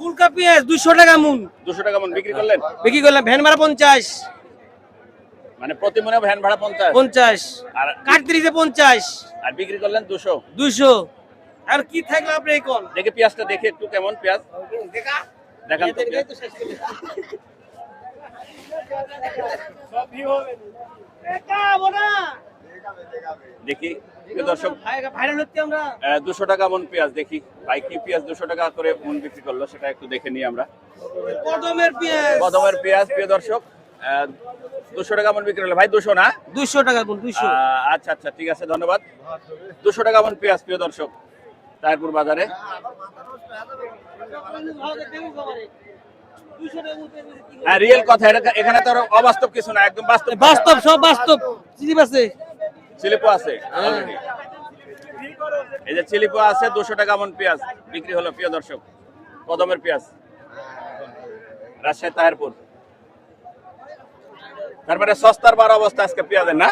ফুলকা পেঁয়াজ দুশো টাকা মুন। দুশো টাকা মন। বিক্রি করলেন? বিক্রি করলাম ভ্যান ভাড়া পঞ্চাশ। মানে প্রতি মনে ভ্যান ভাড়া পঞ্চাশ? পঞ্চাশ। আর কাটত্রিশে পঞ্চাশ। আর বিক্রি করলেন দুশো? দুইশো। আর কি থাকল আপনি এই কোন দেখে পেঁয়াজটা দেখে একটু কেমন পেঁয়াজ। দেখান তো পেঁয়াজ। দেখি। দর্শক দুশো টাকা মন পেঁয়াজ দেখি। ভাই কি পেঁয়াজ দুশো টাকা করে মন বিক্রি করল সেটা একটু দেখে নিই আমরা। কদমের পেঁয়াজ। কদমের পেঁয়াজ প্রিয় দর্শক দুশো টাকা মন বিক্রি হলো ভাই দুশো না? দুইশো টাকা আচ্ছা আচ্ছা ঠিক আছে ধন্যবাদ। দুশো টাকা মন পেঁয়াজ প্রিয় দর্শক তারপুর বাজারে। হ্যাঁ রিয়েল কথা এটা এখানে তো আর অবাস্তব কিছু না একদম বাস্তব। বাস্তব সব বাস্তব আছে চিলিপো আছে। এই যে চিলিপো আছে, দুশো টাকা মন পেঁয়াজ, বিক্রি হলো, প্রিয় দর্শক, কদমের পেঁয়াজ। রাজশাহী তাহেরপুর। তারপরে সস্তার বার অবস্থা আজকে পেঁয়াজের, না?